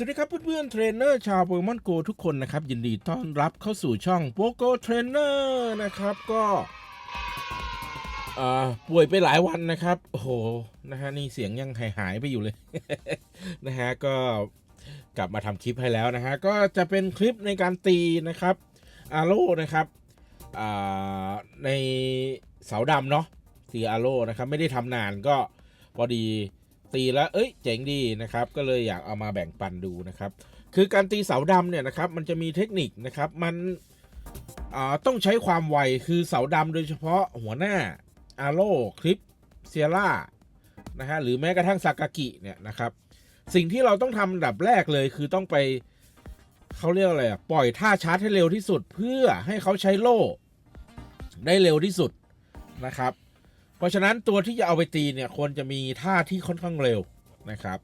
สวัสดีครับเพื่อนๆเทรนเนอร์ชาวโปเกมอนโกทุกคนนะครับ ยินดีต้อนรับเข้าสู่ช่องโปโกเทรนเนอร์นะครับก็ป่วยไปหลายวันนะครับ โอ้โหนะฮะนี่เสียงยังหายหายไปอยู่เลยนะฮะก็กลับมาทำคลิปให้แล้วนะฮะก็จะเป็นคลิปในการตีนะครับอาโลนะครับในเสาดำเนาะตีอาโลนะครับไม่ได้ทำนานก็พอดี ตีแล้วเอ้ยเจ๋งดีนะครับ ก็เลยอยากเอามาแบ่งปันดูนะครับ คือการตีเสาดำเนี่ยนะครับ มันจะมีเทคนิคนะครับ มันต้องใช้ความไว คือเสาดำโดยเฉพาะหัวหน้าอาโลคลิปเซียร่านะฮะหรือแม้กระทั่งซากากิเนี่ยนะครับ สิ่งที่เราต้องทำดับแรกเลยคือต้องไปเขาเรียกอะไรอะปล่อยท่าชาร์จให้เร็วที่สุด เพื่อให้เขาใช้โล่ได้เร็วที่สุดนะครับ เพราะฉะนั้นตัวที่จะเอาไปตีเนี่ยควรจะมีท่าที่ค่อนข้างเร็วนะครับ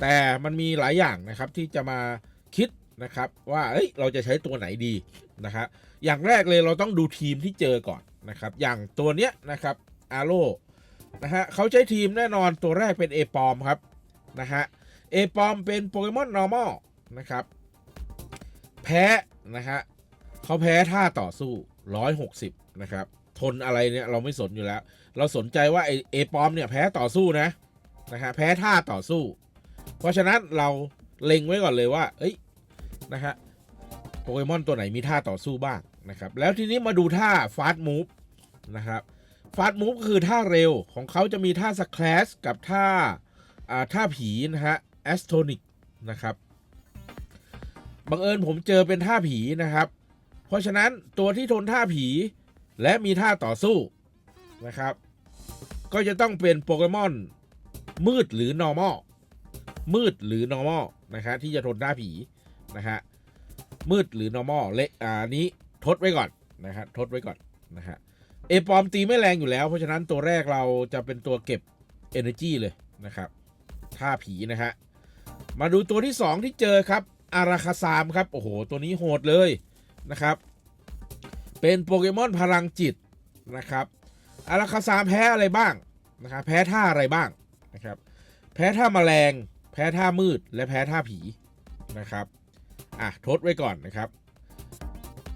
แต่มันมีหลายอย่างนะครับที่จะมาคิดนะครับว่าเอ้ยเราจะใช้ตัวไหนดีนะครับอย่างแรกเลยเราต้องดูทีมที่เจอก่อนนะครับอย่างตัวเนี้ยนะครับอาโลนะฮะเขาใช้ทีมแน่นอนตัวแรกเป็นเอปอมครับนะฮะเอปอมเป็นโปเกมอน normal นะครับแพ้นะฮะเขาแพ้ท่าต่อสู้ 160 นะครับ ทนอะไรเนี่ยเราไม่สนอยู่แล้ว เราสนใจว่าไอเอปอมเนี่ยแพ้ต่อสู้นะนะฮะแพ้ท่าต่อสู้ เพราะฉะนั้นเราเล็งไว้ก่อนเลยว่า เอ้ยนะฮะโปเกมอนตัวไหนมีท่าต่อสู้บ้างนะครับ แล้วทีนี้มาดูท่าฟาสต์มูฟนะครับฟาสต์มูฟก็คือท่าเร็วของเขาจะมีท่าสแครชกับท่าอ่าท่าผีนะฮะแอสโทนิกนะครับบังเอิญผมเจอเป็นท่าผีนะครับ เพราะฉะนั้นตัวที่ทนท่าผีและมีท่าต่อสู้นะครับ ก็จะต้องเป็นโปเกมอนมืดหรือ normal มืดหรือ normal นะฮะที่จะทนท่าผีนะฮะมืดหรือ normal เละอ่านี้ทดไว้ก่อนนะฮะทดไว้ก่อนนะฮะเอปอมตีไม่แรงอยู่แล้ว เพราะฉะนั้นตัวแรกเราจะเป็นตัวเก็บ energy เลยนะครับท่าผีนะฮะมาดูตัวที่ 2 ที่เจอครับอาราคาซามครับ โอ้โห ตัวนี้โหดเลย นะครับ เป็นโปเกมอนพลังจิตนะครับอาราคาซามแพ้อะไรบ้างนะครับ แพ้ท่าอะไรบ้างนะครับ แพ้ท่าแมลง แพ้ท่ามืด และแพ้ท่าผีนะครับ อะทดไว้ก่อนนะครับ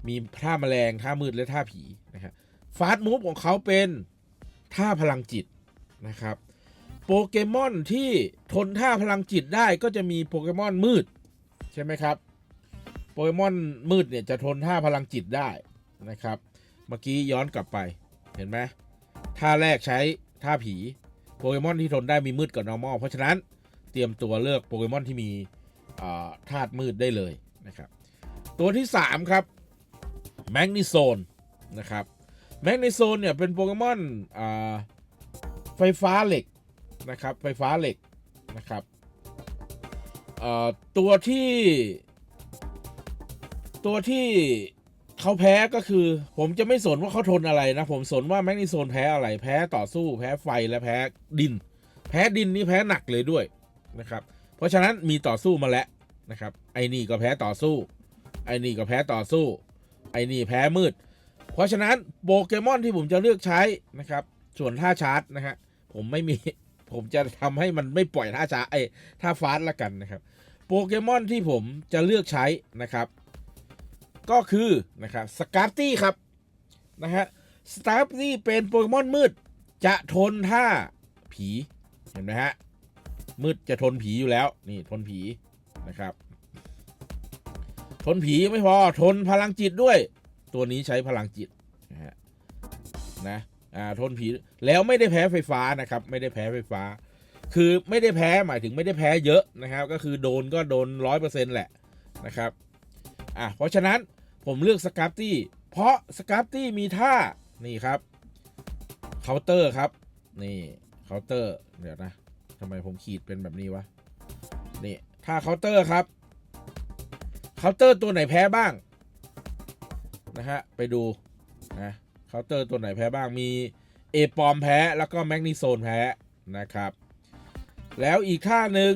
มีท่าแมลง ท่ามืด และท่าผีนะครับฟาสต์มูฟของเขาเป็นท่าพลังจิตนะครับ โปเกมอนที่ทนท่าพลังจิตได้ก็จะมีโปเกมอนมืด ใช่ไหมครับ โปเกมอนมืดเนี่ยจะทนท่าพลังจิตได้นะครับ เมื่อกี้ย้อนกลับไปเห็นไหมท่าแรกใช้ท่าผีโปเกมอนที่ทนได้มีมืดกับ normal เพราะฉะนั้นเตรียมตัวเลือกโปเกมอนที่มีอ่าธาตุมืดได้เลยนะครับ ตัวที่ 3 ครับแมกนิโซนนะครับแมกนิโซนเนี่ยเป็นโปเกมอนอไฟฟ้าเหล็กนะครับไฟฟ้าเหล็กนะครับตัวที่ ตัวที่เขาแพ้ก็คือ ผมจะไม่สนว่าเขาทนอะไรนะ ผมสนว่าแมกนิโซนแพ้อะไรแพ้ต่อสู้แพ้ไฟและแพ้ดิน แพ้ดินนี่แพ้หนักเลยด้วยนะครับ เพราะฉะนั้นมีต่อสู้มาแล้วนะครับ ไอ้นี่ก็แพ้ต่อสู้ ไอ้นี่ก็แพ้ต่อสู้ ไอ้นี่แพ้มืด เพราะฉะนั้นโปเกมอนที่ผมจะเลือกใช้นะครับ ส่วนท่าชาร์จนะฮะผมไม่มีผมจะทำให้มันไม่ปล่อยท่าชาร์จไอ้ท่าฟาสต์ละกันนะครับ โปเกมอนที่ผมจะเลือกใช้นะครับ ก็คือนะครับสการ์ตี้ครับนะฮะสการ์ตี้เป็นโปเกมอนมืด จะทนท่าผีเห็นไหมฮะมืดจะทนผีอยู่แล้วนี่ทนผีนะครับ ทนผีไม่พอทนพลังจิตด้วย ตัวนี้ใช้พลังจิตนะฮะนะอ่าทนผีแล้วไม่ได้แพ้ไฟฟ้านะครับ ไม่ได้แพ้ไฟฟ้า คือไม่ได้แพ้หมายถึงไม่ได้แพ้เยอะนะครับ ก็คือโดนก็โดนร้อยเปอร์เซ็นต์แหละนะครับอะเพราะฉะนั้น ผมเลือกสกัปตี้เพราะสกัปตี้มีท่านี่ครับเคาน์เตอร์ครับ นี่เคาน์เตอร์เดี๋ยวนะทำไมผมขีดเป็นแบบนี้วะนี่ถ้าเคาน์เตอร์ครับเคาน์เตอร์ตัวไหนแพ้บ้างนะฮะไปดูนะเคาน์เตอร์ตัวไหนแพ้บ้างมีเอปอมแพ้แล้วก็แมกนีโซนแพ้นะครับ แล้วอีกท่าหนึ่ง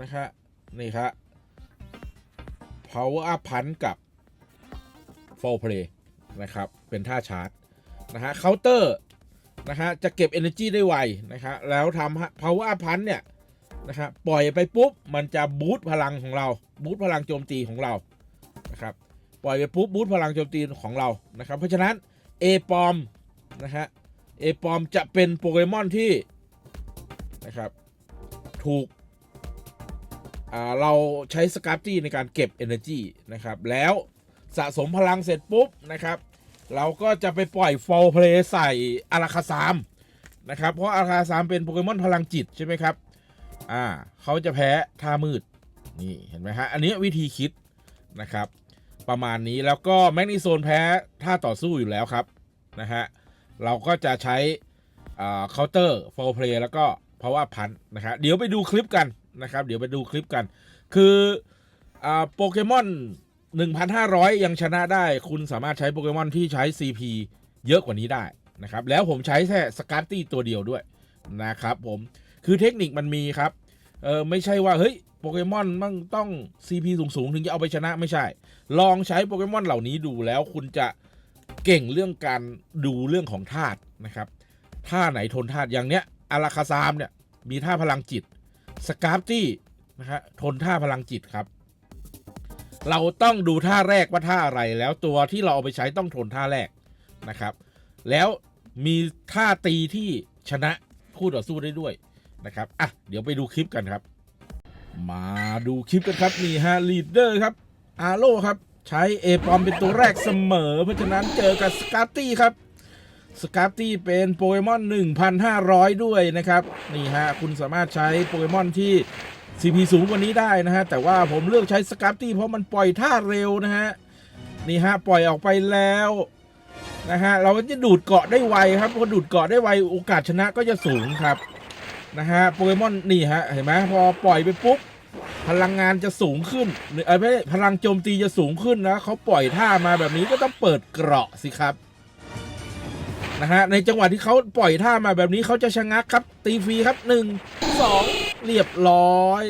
นะครับนี่ครับ power up punch กับ fall play นะครับ เป็นท่าชาร์จนะฮะเคาน์เตอร์นะฮะจะเก็บ energy ได้ไวนะฮะแล้วทำ power up punch เนี่ยนะครับปล่อยไปปุ๊บ มันจะบูตพลังของเราบูตพลังโจมตีของเรานะครับปล่อยไปปุ๊บบูตพลังโจมตีของเรานะครับ เพราะฉะนั้นเอปอมนะฮะเอปอมจะเป็นโปเกมอนที่นะครับถูกอ่าเราใช้สกาปตี้ในการเก็บ Energy นะครับแล้ว สะสมพลังเสร็จปุ๊บนะครับ เราก็จะไปปล่อยฟอลเพลย์ใส่อาราคาซามนะครับ เพราะอาราคาซามเป็นโปเกมอนพลังจิตใช่ไหมครับ อ่าเขาจะแพ้ท่ามืด นี่เห็นไหมฮะ อันนี้วิธีคิดนะครับ ประมาณนี้แล้วก็แมกนีโซนแพ้ท่าต่อสู้อยู่แล้วครับนะฮะ เราก็จะใช้เคาน์เตอร์โฟล์เพลย์แล้วก็เพราะว่าพันนะครับเดี๋ยวไปดูคลิปกันนะครับ เดี๋ยวไปดูคลิปกัน คืออาโปเกมอน 1,500 ยังชนะได้ คุณสามารถใช้โปเกมอนที่ใช้ CP เยอะกว่านี้ได้นะครับ แล้วผมใช้แค่สกัตตี้ตัวเดียวด้วยนะครับผม คือเทคนิคมันมีครับ เออไม่ใช่ว่า เฮ้ย โปเกมอนมันต้อง CP สูงๆ ถึงจะเอาไปชนะไม่ใช่ ลองใช้โปเกมอนเหล่านี้ดูแล้วคุณจะเก่งเรื่องการดูเรื่องของธาตุนะครับท่าไหนทนธาตุอย่างเนี้ยอาราคาซามเนี่ยมีท่าพลังจิตสกาปตี้นะฮะทนท่าพลังจิตครับ เราต้องดูท่าแรกว่าท่าอะไร แล้วตัวที่เราเอาไปใช้ต้องทนท่าแรกนะครับ แล้วมีท่าตีที่ชนะคู่ต่อสู้ได้ด้วยนะครับอะเดี๋ยวไปดูคลิปกันครับ มาดูคลิปกันครับนี่ฮะลีดเดอร์ครับอาโลครับใช้เอปอมเป็นตัวแรกเสมอ เพราะฉะนั้นเจอกับสกาตี้ครับสกาตี้เป็นโปเกมอน 1,500 ด้วยนะครับ นี่ฮะ คุณสามารถใช้โปเกมอนที่ CP สูงกว่านี้ได้นะฮะ แต่ว่าผมเลือกใช้สกาตี้เพราะมันปล่อยท่าเร็วนะฮะ นี่ฮะ ปล่อยออกไปแล้วนะฮะ เราก็จะดูดเกาะได้ไวครับพอดูดเกาะได้ไวโอกาสชนะก็จะสูงครับนะฮะโปเกมอนนี่ฮะ เห็นไหมพอปล่อยไปปุ๊บพลังงานจะสูงขึ้นหรือไม่พลังโจมตีจะสูงขึ้นนะเขาปล่อยท่ามาแบบนี้ก็ต้องเปิดเกราะสิครับนะฮะในจังหวะที่เขาปล่อยท่ามาแบบนี้เขาจะชะงักครับ ตีฟรีครับหนึ่งสอง เรียบร้อย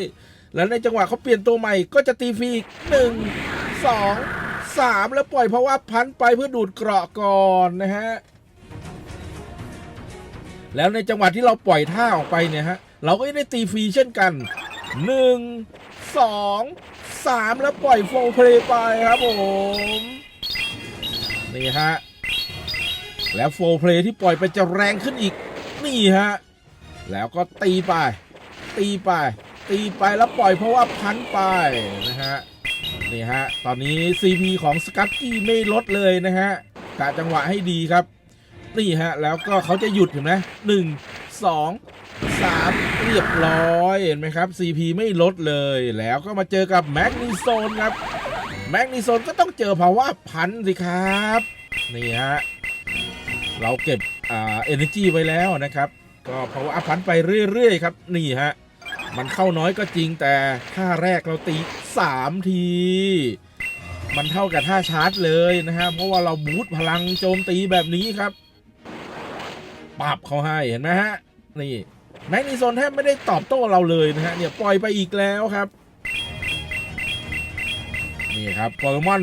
แล้วในจังหวะเขาเปลี่ยนตัวใหม่ก็จะตีฟรีอีกหนึ่งสองสามแล้วปล่อยเพราะว่าพันไปเพื่อดูดเกราะก่อนนะฮะแล้วในจังหวะที่เราปล่อยท่าออกไปเนี่ยฮะเราก็ได้ตีฟรีเช่นกันหนึ่งสองสามแล้วปล่อยโฟล์เพลย์ไปครับผมนี่ฮะแล้วโฟล์เพลย์ที่ปล่อยไปจะแรงขึ้นอีกนี่ฮะแล้วก็ตีไป ตีไป ตีไปแล้วปล่อยเพราะว่าพันไปนะฮะนี่ฮะตอนนี้ CP ของสกัตตี้ไม่ลดเลยนะฮะกะจังหวะให้ดีครับ นี่ฮะแล้วก็เขาจะหยุดเห็นไหมหนึ่งสองสามเรียบร้อยเห็นไหมครับ CP ไม่ลดเลยแล้วก็มาเจอกับแมกนีโซนครับแมกนีโซนก็ต้องเจอภาวะพันสิครับ นี่ฮะเราเก็บอ่าเอเนจีไว้แล้วนะครับ ก็ภาวะพันไปเรื่อยๆครับ นี่ฮะ มันเข้าน้อยก็จริงแต่ท่าแรกเราตี 3 ที มันเท่ากับท่าชาร์จเลยนะฮะเพราะว่าเราบูตพลังโจมตีแบบนี้ครับปรับเขาให้เห็นไหมฮะนี่แมกนีโซนแทบไม่ได้ตอบโต้เราเลยนะฮะเนี่ยปล่อยไปอีกแล้วครับนี่ครับโปเกมอน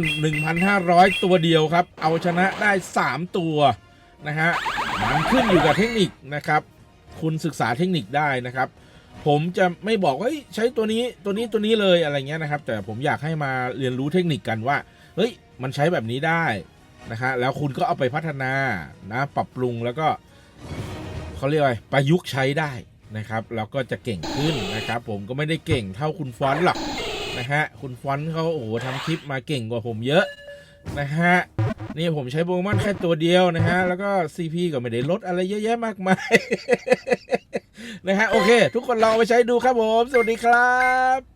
1,500 ตัวเดียวครับ เอาชนะได้ 3 ตัวนะฮะมันขึ้นอยู่กับเทคนิคนะครับ คุณศึกษาเทคนิคได้นะครับ ผมจะไม่บอกว่าใช้ตัวนี้ตัวนี้ตัวนี้เลยอะไรเงี้ยนะครับ แต่ผมอยากให้มาเรียนรู้เทคนิคกันว่าเฮ้ยมันใช้แบบนี้ได้นะฮะแล้วคุณก็เอาไปพัฒนานะปรับปรุงแล้วก็เขาเรียกว่าประยุกต์ใช้ได้นะครับแล้วก็จะเก่งขึ้นนะครับ ผมก็ไม่ได้เก่งเท่าคุณฟอนต์หรอกนะฮะคุณฟอนต์เขาโอ้โหทำคลิปมาเก่งกว่าผมเยอะ นะฮะนี่ผมใช้โบมอนแค่ตัวเดียวนะฮะ แล้วก็ CP ก็ไม่ได้ลดอะไรเยอะแยะมากมาย นะฮะ โอเค ทุกคนลองไปใช้ดูครับผม สวัสดีครับ